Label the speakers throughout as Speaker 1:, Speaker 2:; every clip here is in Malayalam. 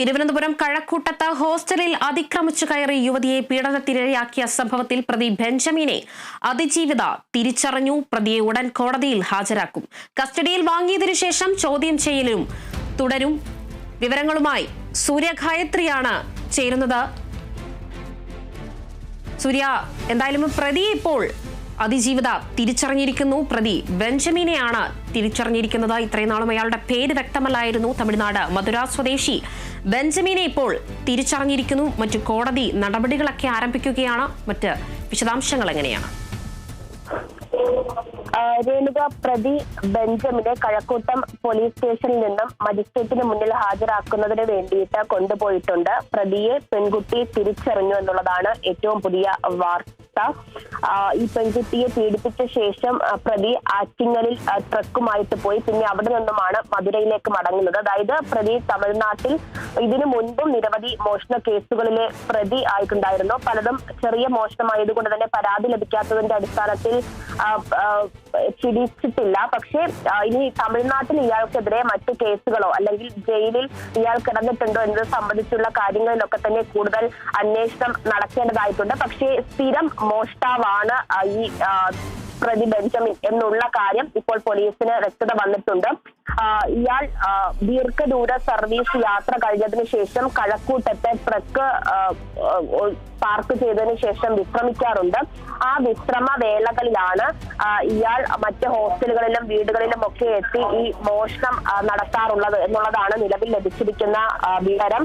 Speaker 1: തിരുവനന്തപുരം കഴക്കൂട്ടത്ത് ഹോസ്റ്റലിൽ അതിക്രമിച്ചു കയറി യുവതിയെ പീഡനത്തിനിരയാക്കിയ സംഭവത്തിൽ പ്രതി ബെഞ്ചമിനെ അതിജീവിത തിരിച്ചറിഞ്ഞു. പ്രതിയെ ഉടൻ കോടതിയിൽ ഹാജരാക്കും. കസ്റ്റഡിയിൽ വാങ്ങിയതിനു ശേഷം ചോദ്യം ചെയ്യലും തുടരും. വിവരങ്ങളുമായി സൂര്യ ഗായത്രിയാണ് ചേരുന്നത്. സൂര്യ എന്തായാലും പ്രതി ഇപ്പോൾ അതിജീവിത തിരിച്ചറിഞ്ഞിരിക്കുന്നു. പ്രതി ബെഞ്ചമിനെയാണ് തിരിച്ചറിഞ്ഞിരിക്കുന്നത് ഇത്രയും നാളും അയാളുടെ പേര് വ്യക്തമല്ലായിരുന്നു. തമിഴ്നാട് മധുര സ്വദേശി ബെഞ്ചമിനെ ഇപ്പോൾ തിരിച്ചറിഞ്ഞിരിക്കുന്നു. മറ്റു കോടതി നടപടികളൊക്കെ ആരംഭിക്കുകയാണ്. മറ്റ് വിശദാംശങ്ങൾ എങ്ങനെയാണ്?
Speaker 2: രേണുക പ്രതി ബെഞ്ചമിനെ കഴക്കൂട്ടം പോലീസ് സ്റ്റേഷനിൽ നിന്നും മജിസ്ട്രേറ്റിന് മുന്നിൽ ഹാജരാക്കുന്നതിന് വേണ്ടിയിട്ട് കൊണ്ടുപോയിട്ടുണ്ട്. പ്രതിയെ പെൺകുട്ടി തിരിച്ചറിഞ്ഞു എന്നുള്ളതാണ് ഏറ്റവും പുതിയ വാർത്ത. ആ, ഈ പെൺകുട്ടിയെ പീഡിപ്പിച്ച ശേഷം പ്രതി ആറ്റിങ്ങലിൽ ട്രക്കുമായിട്ട് പോയി. പിന്നെ അവിടെ നിന്നുമാണ് മധുരയിലേക്ക് മടങ്ങുന്നത്. അതായത് പ്രതി തമിഴ്നാട്ടിൽ ഇതിനു മുൻപും നിരവധി മോഷണ കേസുകളിലെ പ്രതി ആയിട്ടുണ്ടായിരുന്നു. പലതും ചെറിയ മോഷണമായതുകൊണ്ട് തന്നെ പരാതി ലഭിക്കാത്തതിന്റെ അടിസ്ഥാനത്തിൽ പിടിച്ചിട്ടില്ല പക്ഷേ ഇനി തമിഴ്നാട്ടിൽ ഇയാൾക്കെതിരെ മറ്റു കേസുകളോ അല്ലെങ്കിൽ ജയിലിൽ ഇയാൾ കിടന്നിട്ടുണ്ടോ എന്നത് സംബന്ധിച്ചുള്ള കാര്യങ്ങളിലൊക്കെ തന്നെ കൂടുതൽ അന്വേഷണം നടക്കേണ്ടതായിട്ടുണ്ട്. പക്ഷേ സ്ഥിരം മോഷ്ടാവാണ് ഈ പ്രതി ബെഞ്ചമിൻ എന്നുള്ള കാര്യം ഇപ്പോൾ പോലീസിന് വ്യക്തത വന്നിട്ടുണ്ട്. ഇയാൾ ദീർഘദൂര സർവീസ് യാത്ര കഴിഞ്ഞതിന് ശേഷം കഴക്കൂട്ടത്തെ ട്രക്ക് പാർക്ക് ചെയ്തതിനു ശേഷം വിശ്രമിക്കാറുണ്ട്. ആ വിശ്രമ വേളകളിലാണ് ഇയാൾ മറ്റ് ഹോസ്റ്റലുകളിലും വീടുകളിലും ഒക്കെ എത്തി ഈ മോഷണം നടത്താറുള്ളത് എന്നുള്ളതാണ് നിലവിൽ ലഭിച്ചിരിക്കുന്ന വിവരം.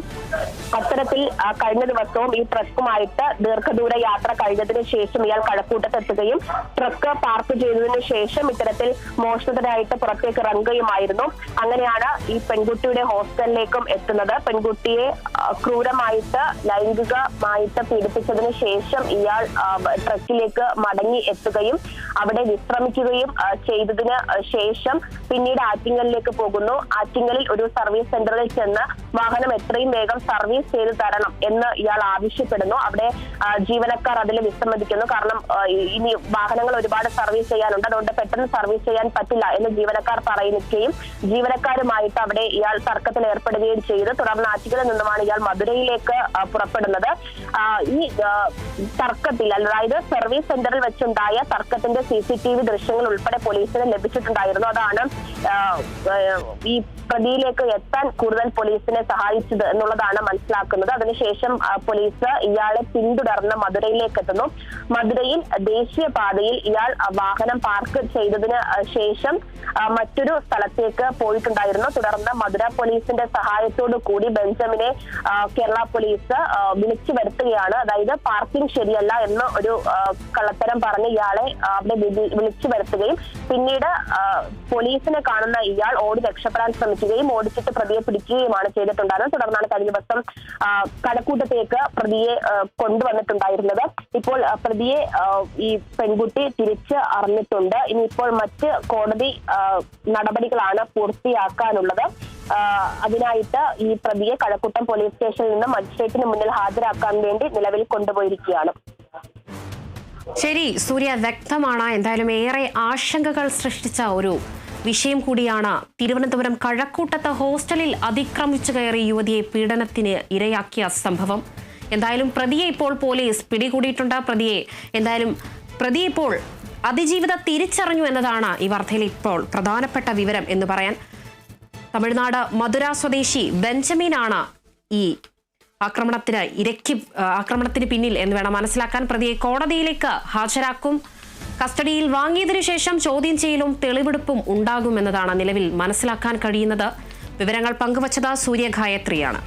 Speaker 2: അത്തരത്തിൽ കഴിഞ്ഞ ദിവസവും ഈ ട്രക്കുമായിട്ട് ദീർഘദൂര യാത്ര കഴിഞ്ഞതിന് ശേഷം ഇയാൾ കഴക്കൂട്ടത്തെത്തുകയും ട്രക്ക് പാർക്ക് ചെയ്തതിനു ശേഷം ഇത്തരത്തിൽ മോഷണത്തിനായിട്ട് പുറത്തേക്ക് ഇറങ്ങുകയുമായിരുന്നു. അങ്ങനെയാണ് ഈ പെൺകുട്ടിയുടെ ഹോസ്റ്റലിലേക്കും എത്തുന്നത്. പെൺകുട്ടിയെ ക്രൂരമായിട്ട് ലൈംഗികമായിട്ട് പീഡിപ്പിച്ചതിന് ശേഷം ഇയാൾ ട്രക്കിലേക്ക് മടങ്ങി എത്തുകയും അവിടെ വിശ്രമിക്കുകയും ചെയ്തതിന് ശേഷം പിന്നീട് ആറ്റിങ്ങലിലേക്ക് പോകുന്നു. ആറ്റിങ്ങലിൽ ഒരു സർവീസ് സെന്ററിൽ ചെന്ന് വാഹനം എത്രയും വേഗം സർവീസ് ചെയ്ത് തരണം എന്ന് ഇയാൾ ആവശ്യപ്പെടുന്നു. അവിടെ ജീവനക്കാർ അതിൽ വിസമ്മതിക്കുന്നു കാരണം ഇനി വാഹനങ്ങൾ ഒരുപാട് സർവീസ് ചെയ്യാനുണ്ട്. അതുകൊണ്ട് പെട്ടെന്ന് സർവീസ് ചെയ്യാൻ പറ്റില്ല എന്ന് ജീവനക്കാർ പറയുകയും ജീവനക്കാരുമായിട്ട് അവിടെ ഇയാൾ തർക്കത്തിൽ ഏർപ്പെടുകയും ചെയ്തു. തുടർന്ന് ആറ്റിങ്ങലിൽ നിന്നുമാണ് ഇയാൾ മധുരയിലേക്ക് പുറപ്പെടുന്നത്. ഈ തർക്കത്തിൽ അതായത് സർവീസ് സെന്ററിൽ വെച്ചുണ്ടായ തർക്കത്തിന്റെ സി സി ടി വി ദൃശ്യങ്ങൾ ഉൾപ്പെടെ പോലീസിന് ലഭിച്ചിട്ടുണ്ടായിരുന്നു. അതാണ് ഈ പ്രതിയിലേക്ക് എത്താൻ കൂടുതൽ പോലീസിനെ സഹായിച്ചത് എന്നുള്ളതാണ് മനസ്സിലാക്കുന്നത്. അതിനുശേഷം പോലീസ് ഇയാളെ പിന്തുടർന്ന് മധുരയിലേക്ക് എത്തുന്നു. മധുരയിൽ ദേശീയപാതയിൽ ഇയാൾ വാഹനം പാർക്ക് ചെയ്തതിന് ശേഷം മറ്റൊരു സ്ഥലത്തേക്ക് പോയിട്ടുണ്ടായിരുന്നു. തുടർന്ന് മധുര പോലീസിന്റെ സഹായത്തോടു കൂടി ബെഞ്ചമിനെ കേരള പോലീസ് വിളിച്ചു വരുത്തുകയാണ്. അതായത് പാർക്കിംഗ് ശരിയല്ല എന്ന് ഒരു കള്ളത്തരം പറഞ്ഞ് ഇയാളെ അവിടെ വിളി- വിളിച്ചു വരുത്തുകയും പിന്നീട് പോലീസിനെ കാണുന്ന ഇയാൾ ഓടി രക്ഷപ്പെടാൻ ശ്രമിക്കുകയും ഓടിച്ചിട്ട് പ്രതിയെ പിടിക്കുകയുമാണ് ചെയ്തിട്ടുണ്ടായിരുന്നത്. തുടർന്നാണ് കഴിഞ്ഞ ദിവസം കടക്കൂട്ടത്തേക്ക് പ്രതിയെ കൊണ്ടുവന്നിട്ടുണ്ടായിരുന്നത്. ഇപ്പോൾ പ്രതിയെ ഈ പെൺകുട്ടി തിരിച്ച് അറിഞ്ഞിട്ടുണ്ട്. ഇനിയിപ്പോൾ മറ്റ് കോടതി നടപടികളാണ് പൂർത്തിയാക്കാനുള്ളത്. അതിനായിട്ട് ഈ പ്രതിയെ കഴക്കൂട്ടം പോലീസ് സ്റ്റേഷനിൽ നിന്ന് മജിസ്ട്രേറ്റിന് മുന്നിൽ ഹാജരാക്കാൻ വേണ്ടി നിലവിൽ കൊണ്ടുപോയിരിക്കുകയാണ്.
Speaker 1: ശരി സൂര്യ വ്യക്തമാണ്. എന്തായാലും ഏറെ ആശങ്കകൾ സൃഷ്ടിച്ച ഒരു വിഷയം കൂടിയാണ്. തിരുവനന്തപുരം കഴക്കൂട്ടത്ത് ഹോസ്റ്റലിൽ അതിക്രമിച്ചു കയറി യുവതിയെ പീഡനത്തിന് ഇരയാക്കിയ സംഭവം. എന്തായാലും പ്രതിയെ ഇപ്പോൾ പോലീസ് പിടികൂടിയിട്ടുണ്ട്. പ്രതിയെ എന്തായാലും പ്രതി ഇപ്പോൾ അതിജീവിത തിരിച്ചറിഞ്ഞു എന്നതാണ് ഈ വാർത്തയിൽ ഇപ്പോൾ പ്രധാനപ്പെട്ട വിവരം എന്ന് പറയാൻ. തമിഴ്നാട് മധുര സ്വദേശി ബെഞ്ചമിനാണ് ഈ ആക്രമണത്തിന് ഇരയ്ക്ക് ആക്രമണത്തിന് പിന്നിൽ എന്ന് വേണം മനസ്സിലാക്കാൻ. പ്രതിയെ കോടതിയിലേക്ക് ഹാജരാക്കും. കസ്റ്റഡിയിൽ വാങ്ങിയതിനു ശേഷം ചോദ്യം ചെയ്യലും തെളിവെടുപ്പും ഉണ്ടാകുമെന്നതാണ് നിലവിൽ മനസ്സിലാക്കാൻ കഴിയുന്നത്. വിവരങ്ങൾ പങ്കുവച്ചത് സൂര്യ ഗായത്രിയാണ്.